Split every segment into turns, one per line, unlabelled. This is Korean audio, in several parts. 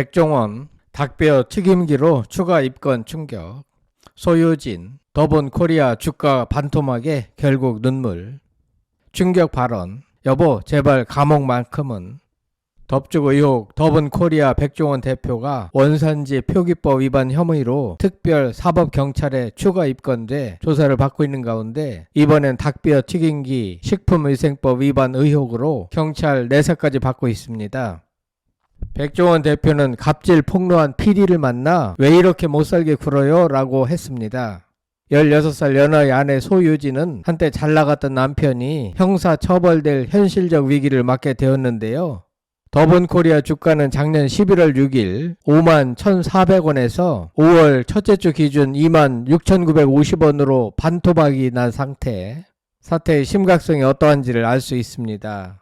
백종원 닭뼈 튀김기로 추가 입건 충격. 소유진 더본 코리아 주가 반토막에 결국 눈물. 충격 발언. 여보 제발 감옥만큼은. 덥죽 의혹 더본 코리아 백종원 대표가 원산지 표기법 위반 혐의로 특별 사법 경찰에 추가 입건돼 조사를 받고 있는 가운데 이번엔 닭뼈 튀김기 식품위생법 위반 의혹으로 경찰 내사까지 받고 있습니다. 백종원 대표는 갑질 폭로한 PD를 만나 왜 이렇게 못살게 굴어요? 라고 했습니다. 16살 연하의 아내 소유진은 한때 잘 나갔던 남편이 형사 처벌될 현실적 위기를 맞게 되었는데요. 더본 코리아 주가는 작년 11월 6일 5만 1,400원에서 5월 첫째 주 기준 2만 6,950원으로 반토막이 난 상태. 사태의 심각성이 어떠한지를 알 수 있습니다.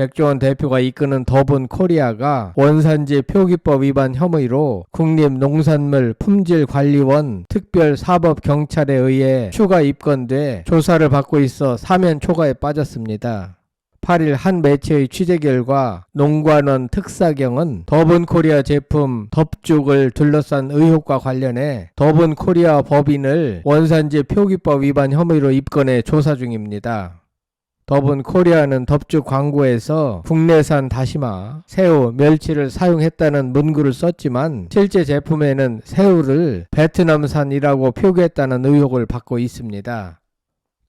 백종원 대표가 이끄는 더본 코리아가 원산지 표기법 위반 혐의로 국립농산물 품질관리원 특별사법경찰에 의해 추가 입건돼 조사를 받고 있어 사면 초과에 빠졌습니다. 8일 한 매체의 취재 결과 농관원 특사경은 더본 코리아 제품 덥죽을 둘러싼 의혹과 관련해 더본 코리아 법인을 원산지 표기법 위반 혐의로 입건해 조사 중입니다. 더본 코리아는 덥죽 광고에서 국내산 다시마, 새우, 멸치를 사용했다는 문구를 썼지만 실제 제품에는 새우를 베트남산이라고 표기했다는 의혹을 받고 있습니다.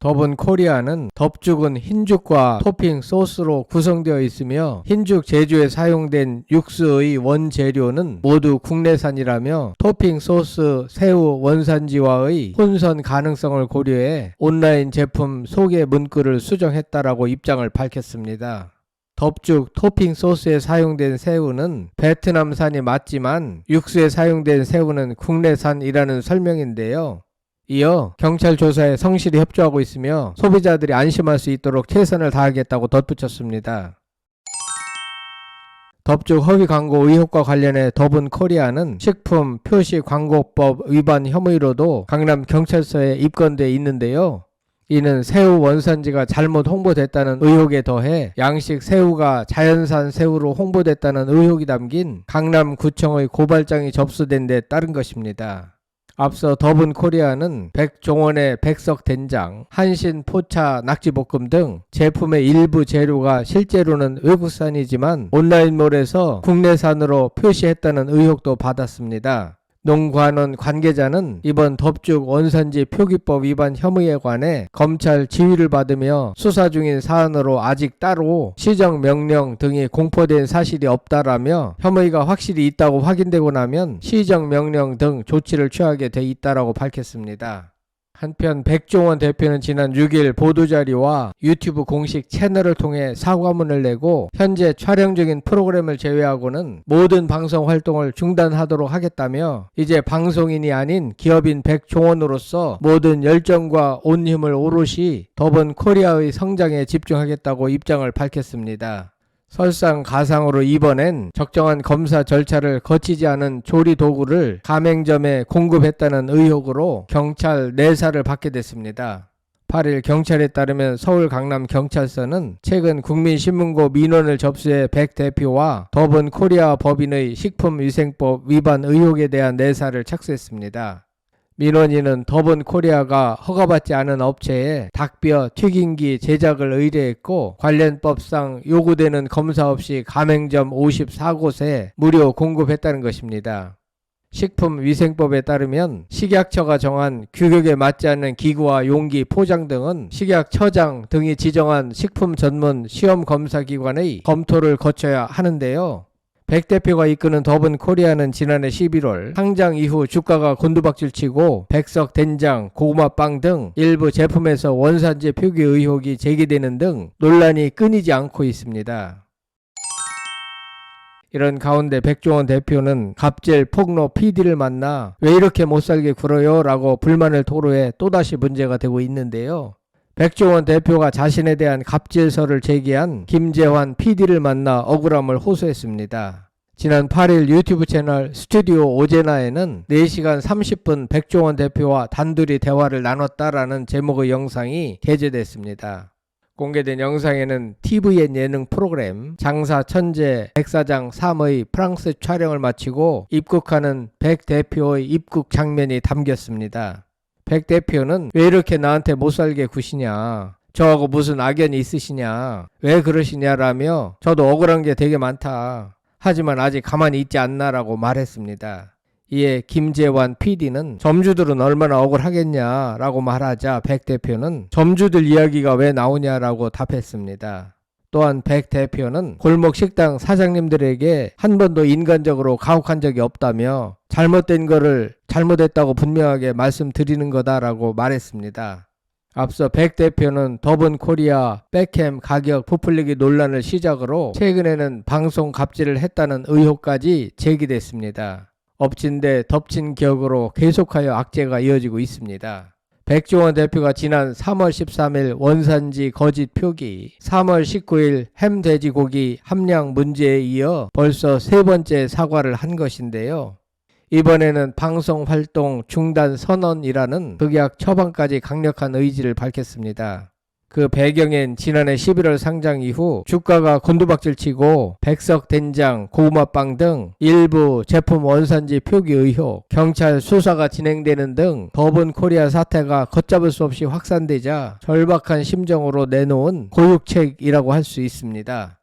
더본 코리아는 덥죽은 흰죽과 토핑 소스로 구성되어 있으며 흰죽 제조에 사용된 육수의 원재료는 모두 국내산이라며 토핑 소스, 새우 원산지와의 혼선 가능성을 고려해 온라인 제품 소개 문구를 수정했다라고 입장을 밝혔습니다. 덥죽 토핑 소스에 사용된 새우는 베트남산이 맞지만 육수에 사용된 새우는 국내산이라는 설명인데요. 이어 경찰 조사에 성실히 협조하고 있으며 소비자들이 안심할 수 있도록 최선을 다하겠다고 덧붙였습니다. 덥죽 허위 광고 의혹과 관련해 더본 코리아는 식품 표시 광고법 위반 혐의로도 강남 경찰서에 입건돼 있는데요. 이는 새우 원산지가 잘못 홍보됐다는 의혹에 더해 양식 새우가 자연산 새우로 홍보됐다는 의혹이 담긴 강남구청의 고발장이 접수된 데 따른 것입니다. 앞서 더분 코리아는 백종원의 백석 된장, 한신 포차 낙지볶음 등 제품의 일부 재료가 실제로는 외국산이지만 온라인몰에서 국내산으로 표시했다는 의혹도 받았습니다. 농관원 관계자는 이번 덥죽 원산지 표기법 위반 혐의에 관해 검찰 지휘를 받으며 수사 중인 사안으로 아직 따로 시정 명령 등이 공포된 사실이 없다라며 혐의가 확실히 있다고 확인되고 나면 시정 명령 등 조치를 취하게 돼 있다라고 밝혔습니다. 한편 백종원 대표는 지난 6일 보도자료와 유튜브 공식 채널을 통해 사과문을 내고 현재 촬영 중인 프로그램을 제외하고는 모든 방송 활동을 중단하도록 하겠다며 이제 방송인이 아닌 기업인 백종원으로서 모든 열정과 온 힘을 오롯이 더번 코리아의 성장에 집중하겠다고 입장을 밝혔습니다. 설상 가상으로 이번엔 적정한 검사 절차를 거치지 않은 조리 도구를 가맹점에 공급했다는 의혹으로 경찰 내사를 받게 됐습니다. 8일 경찰에 따르면 서울 강남 경찰서는 최근 국민신문고 민원을 접수해 백 대표와 더본 코리아 법인의 식품위생법 위반 의혹에 대한 내사를 착수했습니다. 민원인은 더본 코리아가 허가받지 않은 업체에 닭뼈 튀김기 제작을 의뢰했고 관련 법상 요구되는 검사 없이 가맹점 54곳에 무료 공급했다는 것입니다. 식품위생법에 따르면 식약처가 정한 규격에 맞지 않는 기구와 용기, 포장 등은 식약처장 등이 지정한 식품 전문 시험 검사 기관의 검토를 거쳐야 하는데요. 백 대표가 이끄는 더본 코리아는 지난해 11월 상장 이후 주가가 곤두박질치고 백석 된장, 고구마빵 등 일부 제품에서 원산지 표기 의혹이 제기되는 등 논란이 끊이지 않고 있습니다. 이런 가운데 백종원 대표는 갑질 폭로 PD를 만나 왜 이렇게 못살게 굴어요? 라고 불만을 토로해 또다시 문제가 되고 있는데요. 백종원 대표가 자신에 대한 갑질서를 제기한 김재환 PD를 만나 억울함을 호소했습니다. 지난 8일 유튜브 채널 스튜디오 오제나에는 4시간 30분 백종원 대표와 단둘이 대화를 나눴다라는 제목의 영상이 게재됐습니다. 공개된 영상에는 TVN 예능 프로그램 장사 천재 백사장 3의 프랑스 촬영을 마치고 입국하는 백 대표의 입국 장면이 담겼습니다. 백 대표는 왜 이렇게 나한테 못 살게 구시냐? 저하고 무슨 악연이 있으시냐? 왜 그러시냐라며 저도 억울한 게 되게 많다. 하지만 아직 가만히 있지 않나라고 말했습니다. 이에 김재환 PD는 점주들은 얼마나 억울하겠냐라고 말하자 백 대표는 점주들 이야기가 왜 나오냐라고 답했습니다. 또한 백 대표는 골목 식당 사장님들에게 한 번도 인간적으로 가혹한 적이 없다며 잘못된 거를 잘못했다고 분명하게 말씀드리는 거다라고 말했습니다. 앞서 백 대표는 더본 코리아 백햄 가격 부풀리기 논란을 시작으로 최근에는 방송 갑질을 했다는 의혹까지 제기됐습니다. 엎친 데 덮친 격으로 계속하여 악재가 이어지고 있습니다. 백종원 대표가 지난 3월 13일 원산지 거짓 표기, 3월 19일 햄 돼지고기 함량 문제에 이어 벌써 세 번째 사과를 한 것인데요. 이번에는 방송 활동 중단 선언이라는 극약 처방까지 강력한 의지를 밝혔습니다. 그 배경엔 지난해 11월 상장 이후 주가가 곤두박질치고 백석 된장, 고구마빵 등 일부 제품 원산지 표기 의혹, 경찰 수사가 진행되는 등 더본 코리아 사태가 걷잡을 수 없이 확산되자 절박한 심정으로 내놓은 고육책이라고 할 수 있습니다.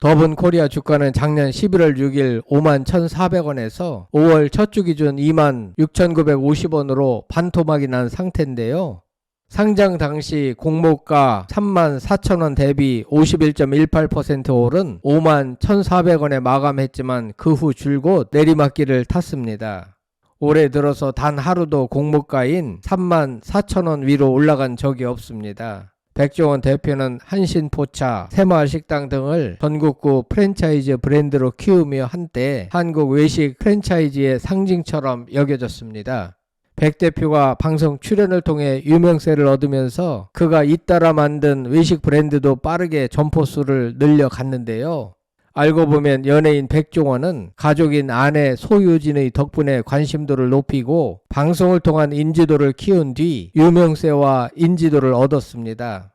더본 코리아 주가는 작년 11월 6일 5만 1,400원에서 5월 첫 주 기준 2만 6,950원으로 반토막이 난 상태인데요. 상장 당시 공모가 3만 4천원 대비 51.18% 오른 5만 1,400원에 마감했지만 그 후 줄곧 내리막길을 탔습니다. 올해 들어서 단 하루도 공모가인 3만 4천원 위로 올라간 적이 없습니다. 백종원 대표는 한신포차, 새마을식당 등을 전국구 프랜차이즈 브랜드로 키우며 한때 한국 외식 프랜차이즈의 상징처럼 여겨졌습니다. 백 대표가 방송 출연을 통해 유명세를 얻으면서 그가 잇따라 만든 외식 브랜드도 빠르게 점포수를 늘려갔는데요. 알고 보면 연예인 백종원은 가족인 아내 소유진의 덕분에 관심도를 높이고 방송을 통한 인지도를 키운 뒤 유명세와 인지도를 얻었습니다.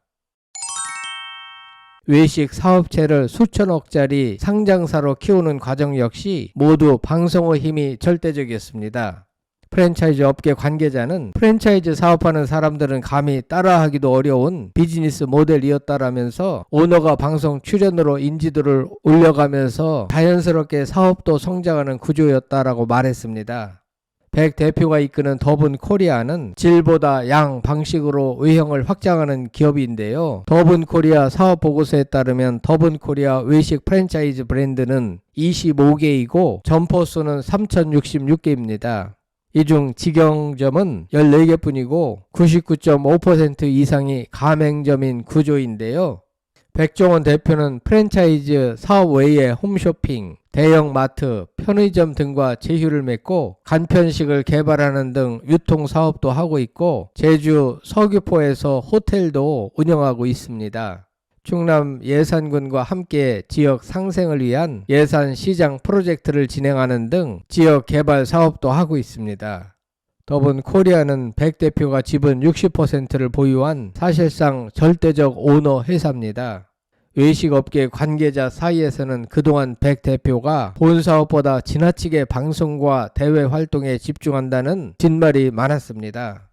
외식 사업체를 수천억짜리 상장사로 키우는 과정 역시 모두 방송의 힘이 절대적이었습니다. 프랜차이즈 업계 관계자는 프랜차이즈 사업하는 사람들은 감히 따라하기도 어려운 비즈니스 모델이었다라면서 오너가 방송 출연으로 인지도를 올려가면서 자연스럽게 사업도 성장하는 구조였다라고 말했습니다. 백 대표가 이끄는 더분 코리아는 질보다 양 방식으로 외형을 확장하는 기업인데요. 더분 코리아 사업 보고서에 따르면 더분 코리아 외식 프랜차이즈 브랜드는 25개이고 점포 수는 3,066개입니다. 이 중 직영점은 14개 뿐이고 99.5% 이상이 가맹점인 구조인데요. 백종원 대표는 프랜차이즈 사업 외에 홈쇼핑, 대형 마트, 편의점 등과 제휴를 맺고 간편식을 개발하는 등 유통 사업도 하고 있고 제주 서귀포에서 호텔도 운영하고 있습니다. 충남 예산군과 함께 지역 상생을 위한 예산 시장 프로젝트를 진행하는 등 지역 개발 사업도 하고 있습니다. 더분 코리아는 백 대표가 지분 60%를 보유한 사실상 절대적 오너 회사입니다. 외식업계 관계자 사이에서는 그동안 백 대표가 본 사업보다 지나치게 방송과 대외 활동에 집중한다는 진말이 많았습니다.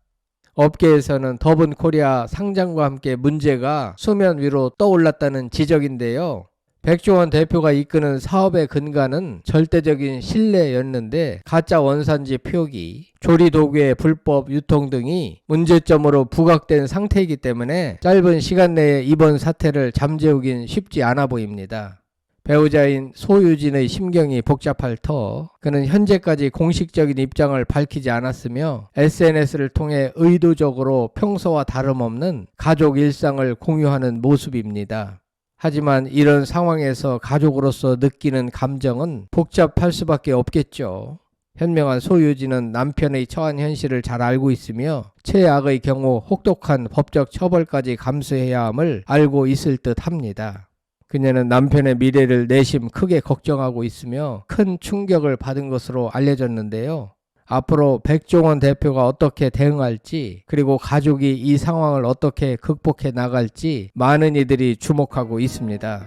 업계에서는 더분 코리아 상장과 함께 문제가 수면 위로 떠올랐다는 지적인데요. 백종원 대표가 이끄는 사업의 근간은 절대적인 신뢰였는데 가짜 원산지 표기, 조리 도구의 불법 유통 등이 문제점으로 부각된 상태이기 때문에 짧은 시간 내에 이번 사태를 잠재우긴 쉽지 않아 보입니다. 배우자인 소유진의 심경이 복잡할 터 그는 현재까지 공식적인 입장을 밝히지 않았으며 SNS를 통해 의도적으로 평소와 다름없는 가족 일상을 공유하는 모습입니다. 하지만 이런 상황에서 가족으로서 느끼는 감정은 복잡할 수밖에 없겠죠. 현명한 소유진은 남편의 처한 현실을 잘 알고 있으며 최악의 경우 혹독한 법적 처벌까지 감수해야 함을 알고 있을 듯 합니다. 그녀는 남편의 미래를 내심 크게 걱정하고 있으며 큰 충격을 받은 것으로 알려졌는데요. 앞으로 백종원 대표가 어떻게 대응할지 그리고 가족이 이 상황을 어떻게 극복해 나갈지 많은 이들이 주목하고 있습니다.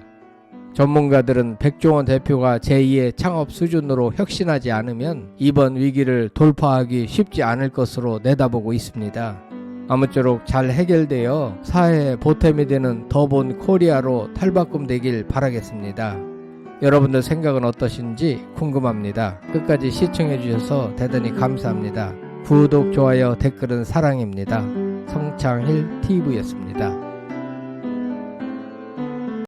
전문가들은 백종원 대표가 제2의 창업 수준으로 혁신하지 않으면 이번 위기를 돌파하기 쉽지 않을 것으로 내다보고 있습니다. 아무쪼록 잘 해결되어 사회에 보탬이 되는 더본 코리아로 탈바꿈되길 바라겠습니다. 여러분들 생각은 어떠신지 궁금합니다. 끝까지 시청해 주셔서 대단히 감사합니다. 구독, 좋아요, 댓글은 사랑입니다. 성창일 TV였습니다.